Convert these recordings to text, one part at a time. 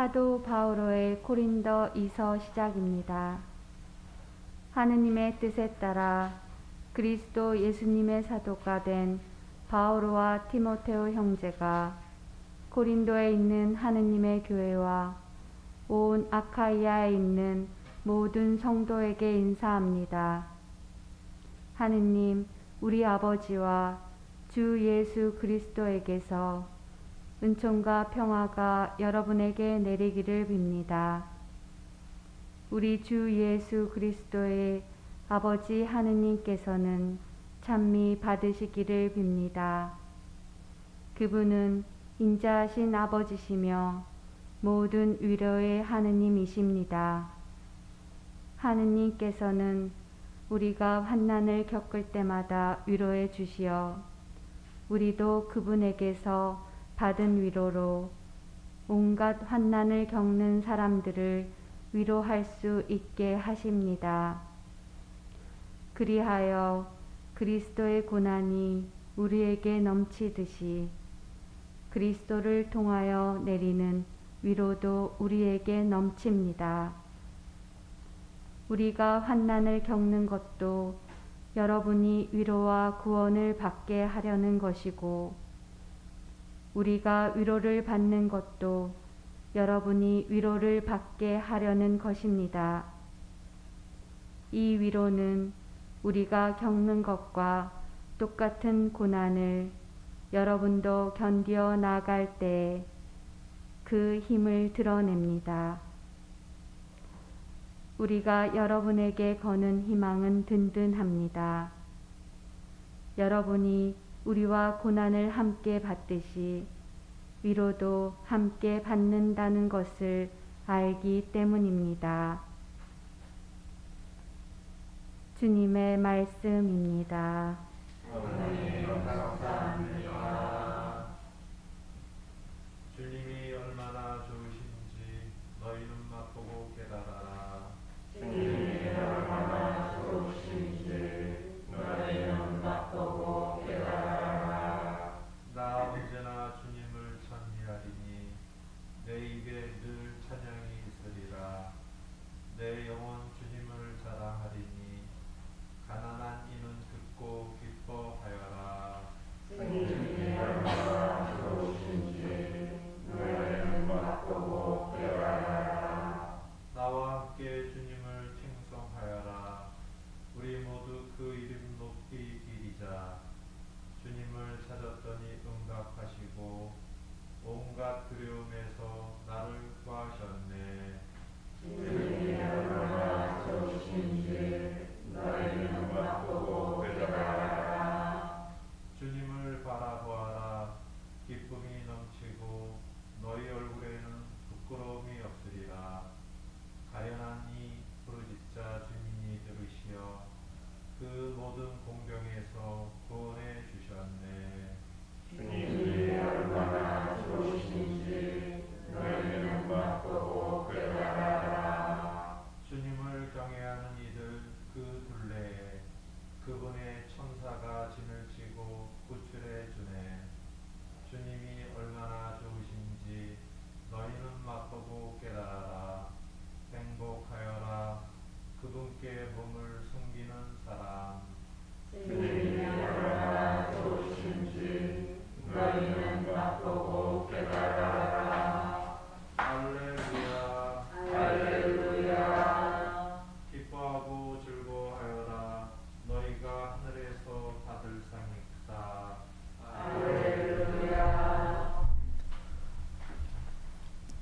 사도 바오로의 코린더 이서 시작입니다. 하느님의 뜻에 따라 그리스도 예수님의 사도가 된 바오로와 티모테오 형제가 코린도에 있는 하느님의 교회와 온 아카이아에 있는 모든 성도에게 인사합니다. 하느님, 우리 아버지와 주 예수 그리스도에게서 은총과 평화가 여러분에게 내리기를 빕니다. 우리 주 예수 그리스도의 아버지 하느님께서는 찬미 받으시기를 빕니다. 그분은 인자하신 아버지시며 모든 위로의 하느님이십니다. 하느님께서는 우리가 환난을 겪을 때마다 위로해 주시어 우리도 그분에게서 받은 위로로 온갖 환난을 겪는 사람들을 위로할 수 있게 하십니다. 그리하여 그리스도의 고난이 우리에게 넘치듯이 그리스도를 통하여 내리는 위로도 우리에게 넘칩니다. 우리가 환난을 겪는 것도 여러분이 위로와 구원을 받게 하려는 것이고 우리가 위로를 받는 것도 여러분이 위로를 받게 하려는 것입니다. 이 위로는 우리가 겪는 것과 똑같은 고난을 여러분도 견디어 나갈 때 그 힘을 드러냅니다. 우리가 여러분에게 거는 희망은 든든합니다. 여러분이 우리와 고난을 함께 받듯이 위로도 함께 받는다는 것을 알기 때문입니다. 주님의 말씀입니다. 주님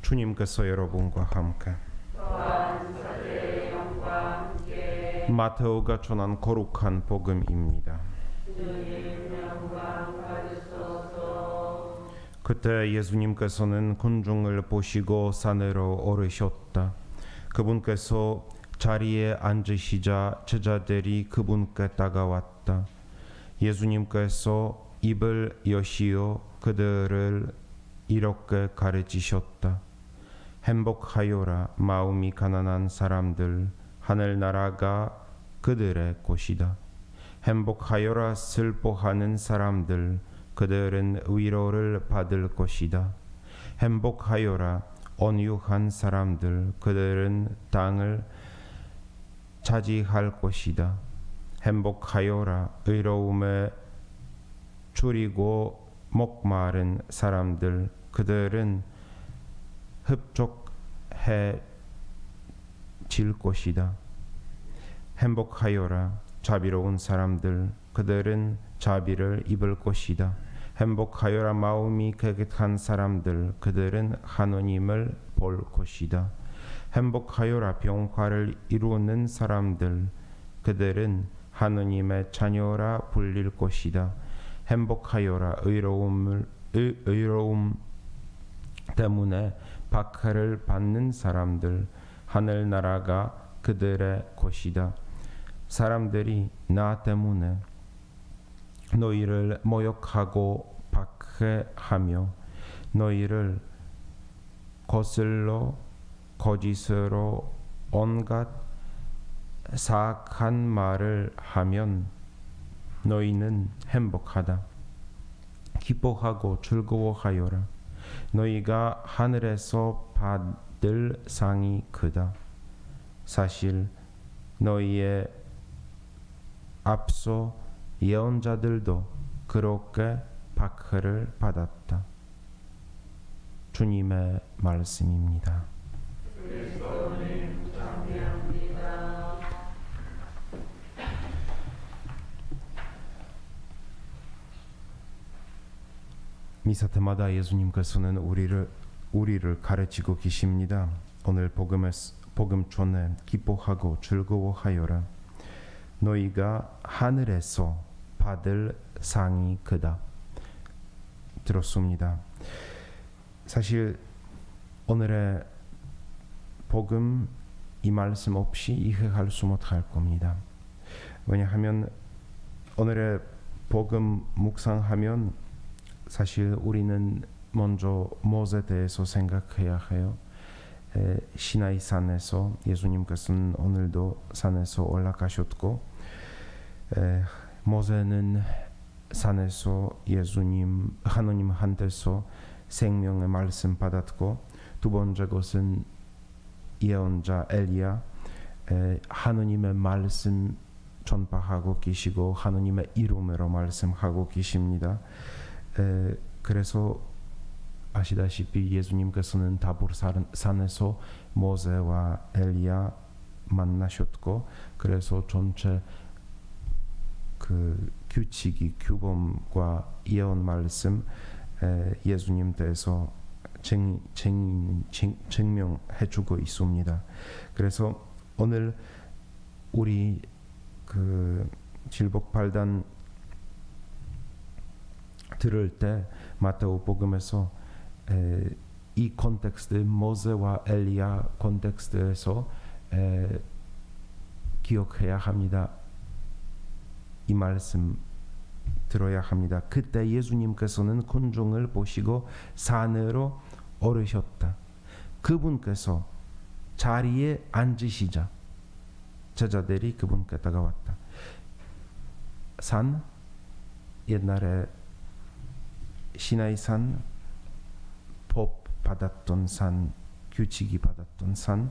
주님께서 여러분과 함께 마테오가 전한 거룩한 복음입니다. 그때 예수님께서는 군중을 보시고 산으로 오르셨다. 그분께서 자리에 앉으시자 제자들이 그분께 다가왔다. 예수님께서 입을 여시어 그들을 이렇게 가르치셨다. 행복하여라 마음이 가난한 사람들 하늘 나라가 그들의 곳이다. 행복하여라 슬퍼하는 사람들 그들은 위로를 받을 것이다. 행복하여라 온유한 사람들 그들은 땅을 차지할 것이다. 행복하여라 의로움에 줄이고 목마른 사람들 그들은 흡족 해질 것이다. 행복하여라 자비로운 사람들 그들은 자비를 입을 것이다. 행복하여라 마음이 깨끗한 사람들 그들은 하느님을 볼 것이다. 행복하여라 병화를 이루는 사람들 그들은 하느님의 자녀라 불릴 것이다. 행복하여라 의로움을 의, 의로움 때문에 박해를 받는 사람들 하늘 나라가 그들의 것이다. 사람들이 나 때문에 너희를 모욕하고 박해하며 너희를 거슬러 거짓으로 온갖 사악한 말을 하면 너희는 행복하다. 기뻐하고 즐거워하여라. 너희가 하늘에서 받을 상이 크다. 사실 너희의 앞서 예언자들도 그렇게 박해를 받았다. 주님의 말씀입니다. 미사 때마다 예수님께서는 우리를 우리를 가르치고 계십니다. 오늘 복음에 복음 전에 기뻐하고 즐거워하여라. 너희가 하늘에서 받을 상이 크다. 들었습니다. 사실 오늘의 복음 이 말씀 없이 이해할 수 못할 겁니다. 왜냐하면 오늘의 복음 묵상하면 사실 우리는 먼저 모세 대해서 생각해야 해요. 에, 시나이 산에서 예수님께서는 오늘도 산에서 올라가셨고 에, 모세는 산에서 예수님 하나님한테서 생명의 말씀 받았고 두 번째 것은 예언자 엘리야 에, 하나님의 말씀 전파하고 계시고 하나님의 이름으로 말씀하고 계십니다. 에, 그래서 아시다시피 예수님께서는 다볼 산에서 모세와 엘리야 만나셨고 그래서 전체 그 규칙이 규범과 예언 말씀 에, 예수님 대해서 증, 증, 증, 증명해주고 있습니다. 그래서 오늘 우리 그 질복팔단 들을 때 마테오 복음에서 에, 이 컨텍스트 모세와 엘리야 컨텍스트에서 에, 기억해야 합니다. 이 말씀 들어야 합니다. 그때 예수님께서는 군중을 보시고 산으로 오르셨다. 그분께서 자리에 앉으시자 제자들이 그분께 다가왔다. 산 옛날에 시나이 산, 법 받았던 산, 규칙이 받았던 산,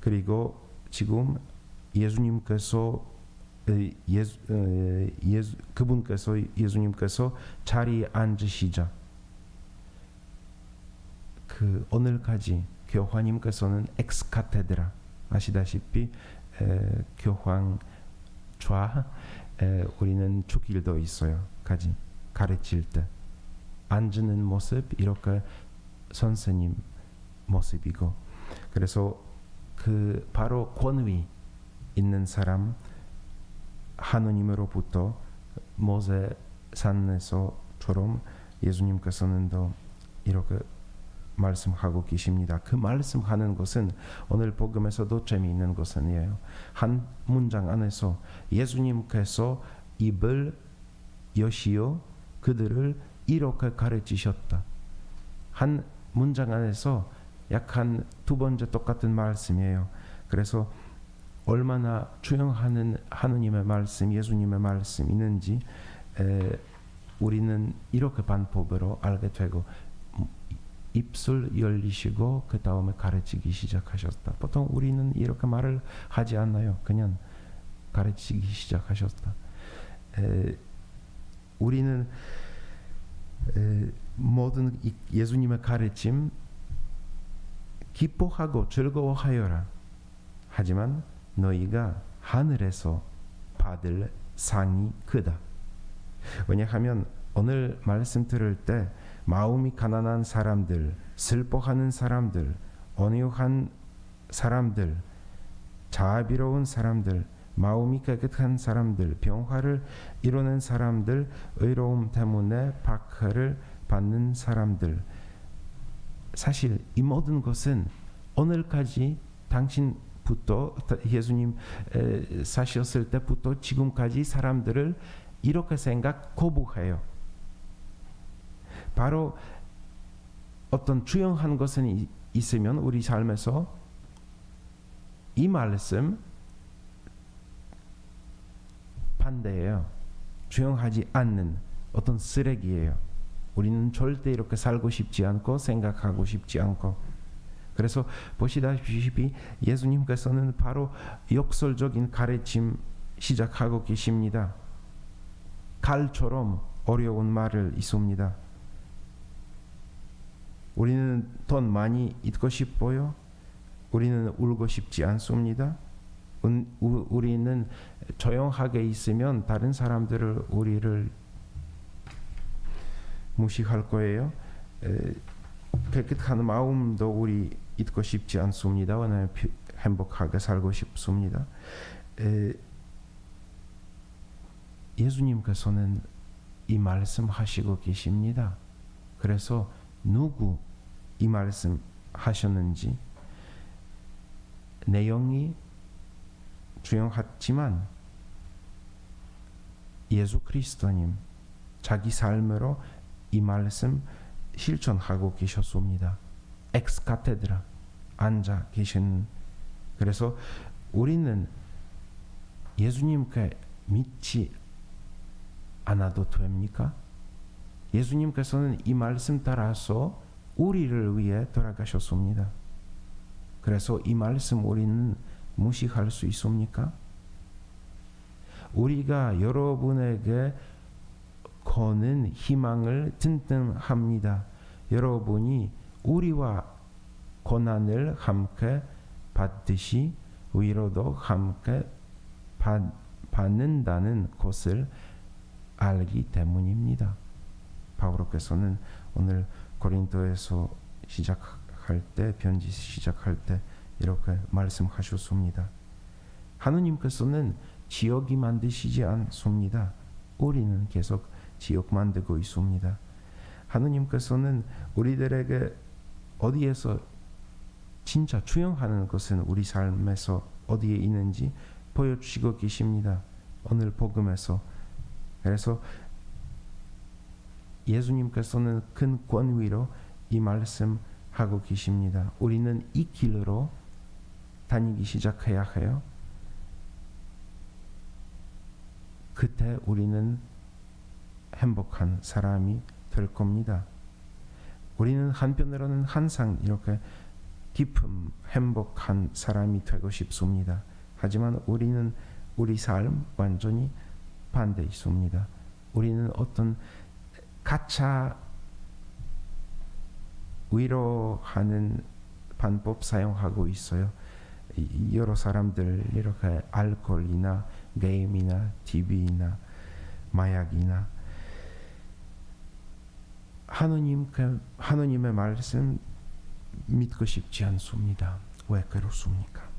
그리고 지금 예수님께서 에, 예수, 에, 예수, 그분께서 예수님께서 자리에 앉으시자 그 오늘까지 교황님께서는 엑스카테드라 아시다시피 에, 교황 좌 에, 우리는 축일도 있어요. 가지 가르칠 때 앉는 모습 이렇게 선생님 모습이고 그래서 그 바로 권위 있는 사람 하느님으로부터 모세 산에서처럼 예수님께서는 더 이렇게 말씀하고 계십니다. 그 말씀하는 것은 오늘 복음에서도 재미있는 것은이에요. 한 문장 안에서 예수님께서 입을 여시어 그들을 이렇게 가르치셨다. 한 문장 안에서 약 한 두 번째 똑같은 말씀이에요. 그래서 얼마나 주영하는 하느님의 말씀, 예수님의 말씀 있는지 에, 우리는 이렇게 반복으로 알게 되고 입술 열리시고 그 다음에 가르치기 시작하셨다. 보통 우리는 이렇게 말을 하지 않나요? 그냥 가르치기 시작하셨다. 에, 우리는 에, 모든 이 예수님의 가르침 기뻐하고 즐거워하여라. 하지만 너희가 하늘에서 받을 상이 크다. 왜냐하면 오늘 말씀 들을 때 마음이 가난한 사람들, 슬퍼하는 사람들, 온유한 사람들, 자비로운 사람들, 마음이 깨끗한 사람들, 병화를 이루는 사람들, 의로움 때문에 박해를 받는 사람들. 사실 이 모든 것은 오늘까지 당신부터 예수님 에, 사셨을 때부터 지금까지 사람들을 이렇게 생각 거부해요. 바로 어떤 주영한 것은 이- 있으면 우리 삶에서 이 말씀 반대예요. 주영하지 않는 어떤 쓰레기예요. 우리는 절대 이렇게 살고 싶지 않고 생각하고 싶지 않고 그래서 보시다시피 예수님께서는 바로 역설적인 가르침 시작하고 계십니다. 칼처럼 어려운 말을 있습니다. 우리는 돈 많이 잊고 싶어요. 우리는 울고 싶지 않습니다. 우리는 조용하게 있으면 다른 사람들을 우리를 무시할 거예요. 에, 깨끗한 마음도 우리 잊고 싶지 않습니다. 왜냐하면 피- 행복하게 살고 싶습니다. 에, 예수님께서는 이 말씀하시고 계십니다. 그래서 누구 이 말씀 하셨는지 내용이 중요하지만 예수 그리스도님 자기 삶으로 이 말씀 실천하고 계셨습니다. 엑스 카테드라 앉아 계신 그래서 우리는 예수님께 믿지 않아도 됩니까? 예수님께서는 이 말씀 따라서 우리를 위해 돌아가셨습니다. 그래서 이 말씀 우리는 무시할 수 있습니까? 우리가 여러분에게 거는 희망을 튼튼합니다. 여러분이 우리와 고난을 함께 받듯이 위로도 함께 받, 받는다는 것을 알기 때문입니다. 바울께서는 오늘 고린도에서 시작할 때 편지 시작할 때 이렇게 말씀하셨습니다. 하느님께서는 지역이 만드시지 않습니다. 우리는 계속 지역 만들고 있습니다. 하느님께서는 우리들에게 어디에서 진짜 주영하는 것은 우리 삶에서 어디에 있는지 보여주시고 계십니다. 오늘 복음에서 그래서 예수님께서는 큰 권위로 이 말씀하고 계십니다. 우리는 이 길로 다니기 시작해야 해요. 그때 우리는 행복한 사람이 될 겁니다. 우리는 한편으로는 항상 이렇게 깊은 행복한 사람이 되고 싶습니다. 하지만 우리는 우리 삶 완전히 반대 있습니다. 우리는 어떤 가차 위로하는 방법 사용하고 있어요. 이- 여러 사람들 이렇게 알코올이나 게임이나 TV나 마약이나 하느님 그 하느님의 말씀 믿고 싶지 않습니다. 왜 그렇습니까?